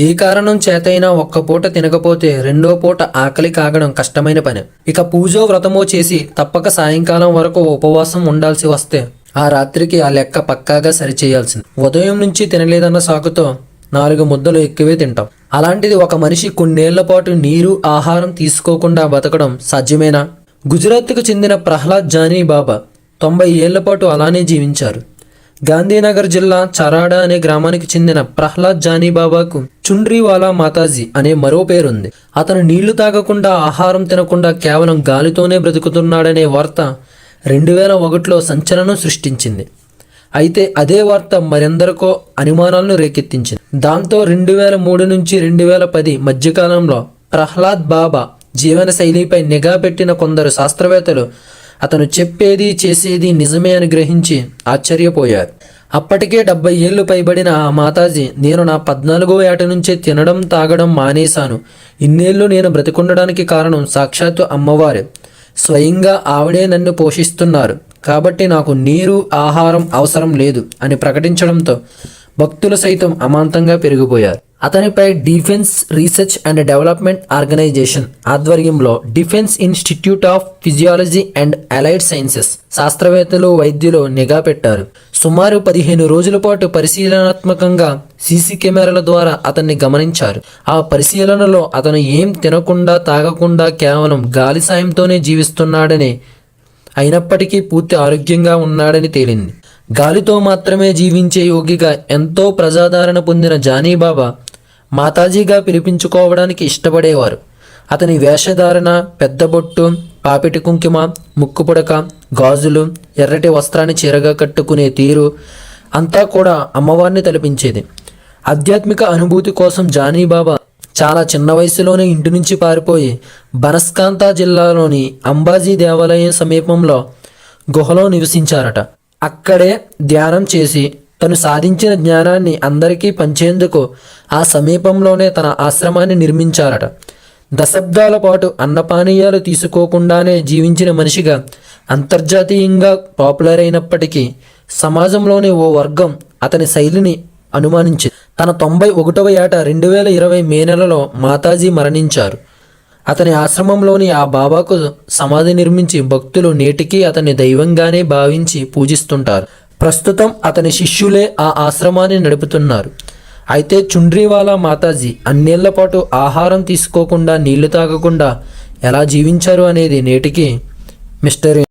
ఏ కారణం చేతైనా ఒక్క పూట తినకపోతే రెండో పూట ఆకలి కాగడం కష్టమైన పని. ఇక పూజో వ్రతమో చేసి తప్పక సాయంకాలం వరకు ఉపవాసం ఉండాల్సి వస్తే ఆ రాత్రికి ఆ లెక్క పక్కాగా సరిచేయాల్సింది. ఉదయం నుంచి తినలేదన్న సాకుతో నాలుగు ముద్దలు ఎక్కువే తింటాం. అలాంటిది ఒక మనిషి కొన్నేళ్ళ పాటు నీరు ఆహారం తీసుకోకుండా బతకడం సాధ్యమేనా? గుజరాత్కు చెందిన ప్రహ్లాద్ జానీ బాబా తొంభై ఏళ్ళ పాటు అలానే జీవించారు. గాంధీనగర్ జిల్లా చరాడ అనే గ్రామానికి చెందిన ప్రహ్లాద్ జానీ బాబాకు చుండ్రీవాలా మాతాజీ అనే మరో పేరుంది. అతను నీళ్ళు తాగకుండా ఆహారం తినకుండా కేవలం గాలితోనే బ్రతుకుతున్నాడనే వార్త రెండు వేల ఒకటిలో సంచలనం సృష్టించింది. అయితే అదే వార్త మరెందరికో అనుమానాలను రేకెత్తించింది. దాంతో రెండు వేల మూడు నుంచి రెండు వేల పది మధ్యకాలంలో ప్రహ్లాద్ బాబా జీవన శైలిపై నిఘా పెట్టిన కొందరు శాస్త్రవేత్తలు అతను చెప్పేది చేసేది నిజమే అని గ్రహించి ఆశ్చర్యపోయారు. అప్పటికే డెబ్బై ఏళ్ళు పైబడిన ఆ మాతాజీ నేను నా పద్నాలుగో ఏట నుంచే తినడం తాగడం మానేశాను. ఇన్నేళ్ళు నేను బ్రతికుండడానికి కారణం సాక్షాత్తు అమ్మవారే. స్వయంగా ఆవిడే నన్ను పోషిస్తున్నారు. కాబట్టి నాకు నీరు ఆహారం అవసరం లేదు అని ప్రకటించడంతో భక్తులు సైతం అమాంతంగా పెరిగిపోయారు. అతనిపై defence research and development organisation ఆధ్వర్యంలో defence institute of physiology and allied sciences శాస్త్రవేత్తలు వైద్యులు నిఘా పెట్టారు. సుమారు పదిహేను రోజుల పాటు పరిశీలనాత్మకంగా సీసీ కెమెరాల ద్వారా అతన్ని గమనించారు. ఆ పరిశీలనలో అతను ఏం తినకుండా తాగకుండా కేవలం గాలి సాయంతోనే జీవిస్తున్నాడని అయినప్పటికీ పూర్తి ఆరోగ్యంగా ఉన్నాడని తేలింది. గాలితో మాత్రమే జీవించే యోగిగా ఎంతో ప్రజాదరణ పొందిన జానీబాబా మాతాజీగా పిలిపించుకోవడానికి ఇష్టపడేవారు. అతని వేషధారణ పెద్ద బొట్టు పాపిటి కుంకుమ ముక్కుపుడక గాజులు ఎర్రటి వస్త్రాన్ని చీరగా కట్టుకునే తీరు అంతా కూడా అమ్మవారిని తలపించేది. ఆధ్యాత్మిక అనుభూతి కోసం జానీబాబా చాలా చిన్న వయసులోనే ఇంటి నుంచి పారిపోయి బనస్కాంతా జిల్లాలోని అంబాజీ దేవాలయం సమీపంలో గుహలో నివసించారట. అక్కడే ధ్యానం చేసి తను సాధించిన జ్ఞానాన్ని అందరికీ పంచేందుకు ఆ సమీపంలోనే తన ఆశ్రమాన్ని నిర్మించారట. దశాబ్దాల పాటు అన్నపానీయాలు తీసుకోకుండానే జీవించిన మనిషిగా అంతర్జాతీయంగా పాపులర్ అయినప్పటికీ సమాజంలోని ఓ వర్గం అతని శైలిని అనుమానించింది. తన తొంభై ఒకటవ ఏట రెండు వేల ఇరవై మే నెలలో మాతాజీ మరణించారు. అతని ఆశ్రమంలోని ఆ బాబాకు సమాధి నిర్మించి భక్తులు నేటికీ అతన్ని దైవంగానే భావించి పూజిస్తుంటారు. ప్రస్తుతం అతని శిష్యులే ఆ ఆశ్రమాన్ని నడుపుతున్నారు. అయితే చుండ్రీవాలా మాతాజీ అన్నేళ్ళ పాటు ఆహారం తీసుకోకుండా నీళ్ళు తాగకుండా ఎలా జీవించారు అనేది నేటికి మిస్టరీ.